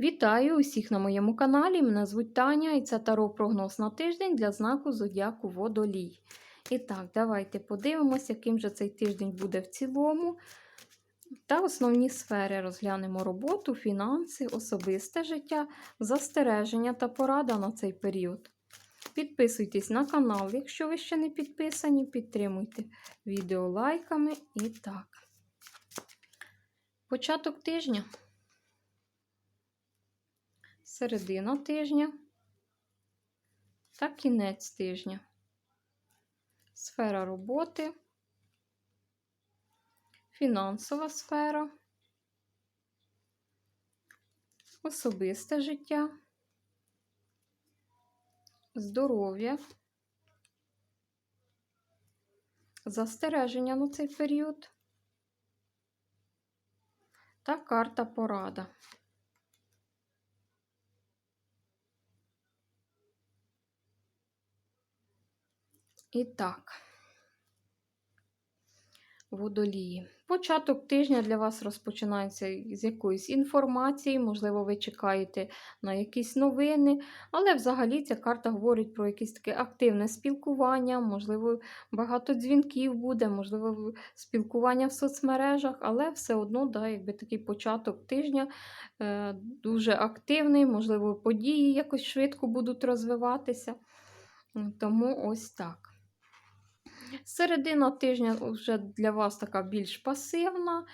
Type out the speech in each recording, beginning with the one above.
Вітаю усіх на моєму каналі. Мене звуть Таня і це таро прогноз на тиждень для знаку Зодіаку Водолій. І так, давайте подивимося, яким же цей тиждень буде в цілому. Та основні сфери розглянемо роботу, фінанси, особисте життя, застереження та порада на цей період. Підписуйтесь на канал, якщо ви ще не підписані, підтримуйте відео лайками і так. Початок тижня середина тижня та кінець тижня. Сфера роботи, фінансова сфера, особисте життя, здоров'я, застереження на цей період та карта порада. І так, водолії. Початок тижня для вас розпочинається з якоїсь інформації, можливо, ви чекаєте на якісь новини, але взагалі ця карта говорить про якесь таке активне спілкування, можливо, багато дзвінків буде, можливо, спілкування в соцмережах, але все одно, да, якби такий початок тижня е, дуже активний, можливо, події якось швидко будуть розвиватися. Тому ось так. Середина тижня вже для вас така більш пасивна,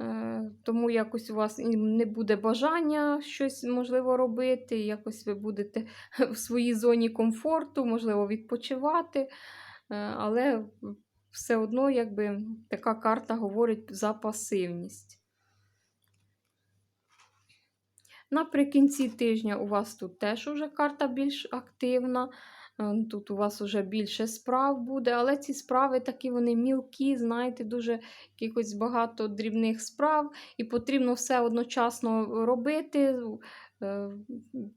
е, тому якось у вас не буде бажання щось можливо робити, якось ви будете в своїй зоні комфорту, можливо, відпочивати. Е, але все одно, якби така карта говорить за пасивність. Наприкінці тижня у вас тут теж уже карта більш активна. Е, тут у вас вже більше справ буде, але ці справи такі вони мілкі, знаєте, дуже якихось багато дрібних справ, і потрібно все одночасно робити, е,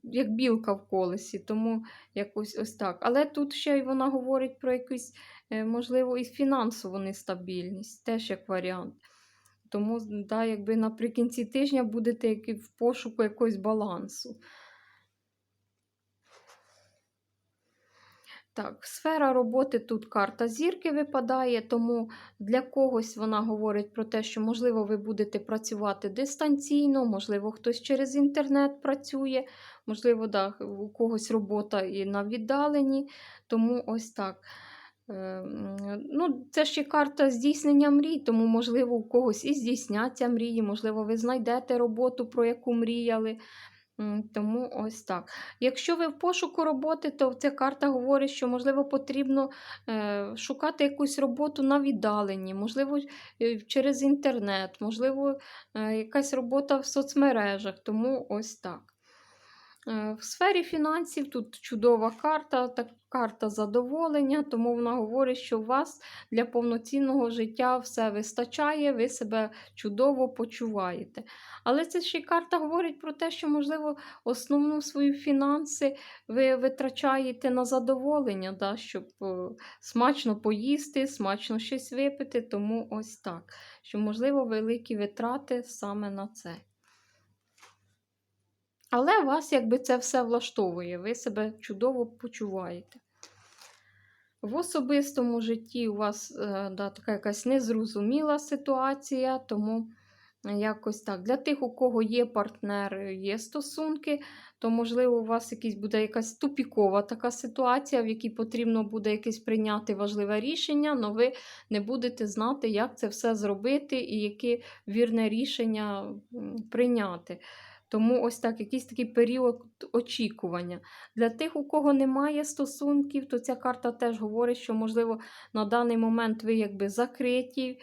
як білка в колесі. Тому якось ось так. Але тут ще й вона говорить про якусь, е, можливо, і фінансову нестабільність, теж як варіант. Тому, да, якби наприкінці тижня будете в пошуку якогось балансу. Так, сфера роботи тут карта зірки випадає, тому для когось вона говорить про те, що, можливо, ви будете працювати дистанційно, можливо, хтось через інтернет працює, можливо, да, у когось робота і на віддаленні. Тому ось так. Ем, ну, Це ще карта здійснення мрій, тому, можливо, у когось і здійсняться мрії, можливо, ви знайдете роботу, про яку мріяли. Тому ось так. Якщо ви в пошуку роботи, то ця карта говорить, що, можливо, потрібно е, шукати якусь роботу на віддаленні, можливо, е, через інтернет, можливо, е, якась робота в соцмережах. Тому ось так. Е, в сфері фінансів тут чудова карта, так, карта задоволення, тому вона говорить, що у вас для повноцінного життя все вистачає, ви себе чудово почуваєте. Але це ще й карта говорить про те, що, можливо, основну свої фінанси ви витрачаєте на задоволення, да, щоб смачно поїсти, смачно щось випити. Тому ось так. Що, можливо, великі витрати саме на це. Але вас якби це все влаштовує, ви себе чудово почуваєте. В особистому житті у вас е, да, така якась незрозуміла ситуація, тому якось так. Для тих, у кого є партнер, є стосунки, то, можливо, у вас якась буде якась тупікова така ситуація, в якій потрібно буде якесь прийняти важливе рішення, але ви не будете знати, як це все зробити і яке вірне рішення прийняти. Тому ось так, якийсь такий період очікування. Для тих, у кого немає стосунків, то ця карта теж говорить, що, можливо, на даний момент ви якби закриті,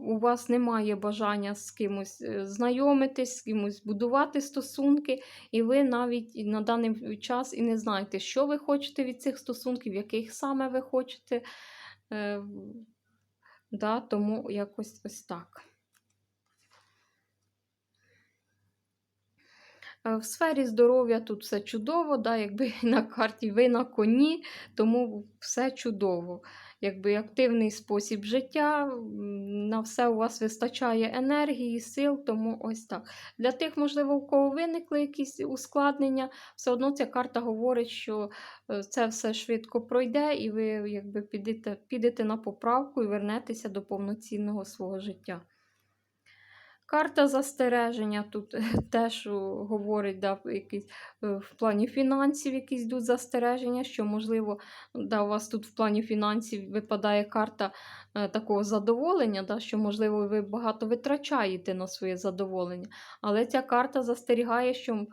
у вас немає бажання з кимось е, знайомитись, з кимось будувати стосунки, і ви навіть на даний час і не знаєте, що ви хочете від цих стосунків, яких саме ви хочете. Е, да, Тому якось ось так. В сфері здоров'я тут все чудово, да, якби на карті ви на коні, тому все чудово. якби активний спосіб життя, на все у вас вистачає енергії, сил, тому ось так. Для тих, можливо, у кого виникли якісь ускладнення, все одно ця карта говорить, що е, це все швидко пройде, і ви якби підете, підете на поправку і вернетеся до повноцінного свого життя. Карта застереження тут теж говорить, да, якісь, е, в плані фінансів якісь йдуть застереження, що, можливо, да, у вас тут в плані фінансів випадає карта е, такого задоволення, да, що, можливо, ви багато витрачаєте на своє задоволення. Але ця карта застерігає, що е,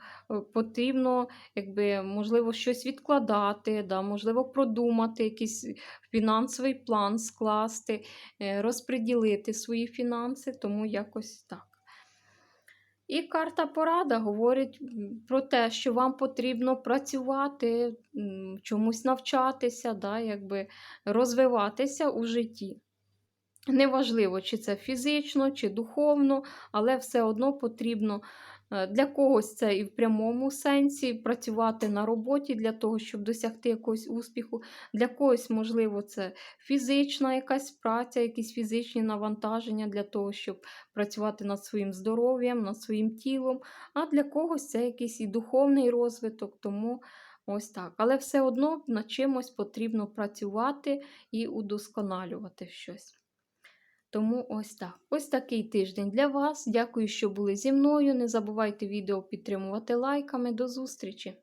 потрібно, якби, можливо, щось відкладати, да, можливо, продумати якийсь фінансовий план скласти, е, розподілити свої фінанси, тому якось так. І карта порада говорить про те, що вам потрібно працювати, чомусь навчатися, да, якби розвиватися у житті. Неважливо, чи це фізично, чи духовно, але все одно потрібно для когось це і в прямому сенсі працювати на роботі для того, щоб досягти якогось успіху. Для когось, можливо, це фізична якась праця, якісь фізичні навантаження для того, щоб працювати над своїм здоров'ям, над своїм тілом. А для когось це якийсь і духовний розвиток, тому ось так. Але все одно над чимось потрібно працювати і удосконалювати щось. Тому ось так. Ось такий тиждень для вас. Дякую, що були зі мною. Не забувайте відео підтримувати лайками. До зустрічі!